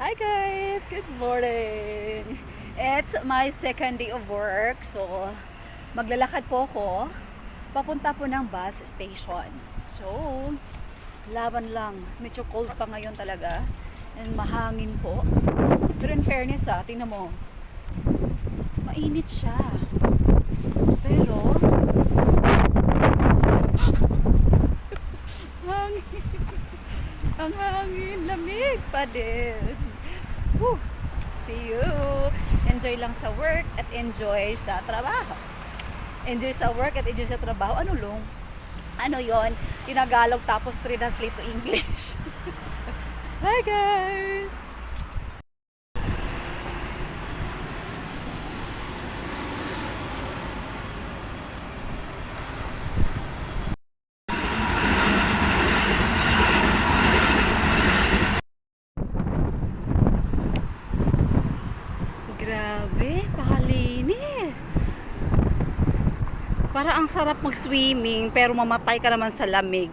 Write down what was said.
Hi guys! Good morning! It's my second day of work. So, maglalakad po ako. Papunta po ng bus station. So, laban lang. Medyo cold pa ngayon talaga. And mahangin po. Pero in fairness ah, tingnan mo. Mainit siya. Pero. Ang hangin, lamig pa din. Whew. See you. Enjoy lang sa work at enjoy sa trabaho. Enjoy sa work at enjoy sa trabaho. Ano long? Ano yon? Tinagalog tapos translate to English. Hi guys! Grabe, pakalinis. Para ang sarap mag-swimming pero mamatay ka naman sa lamig.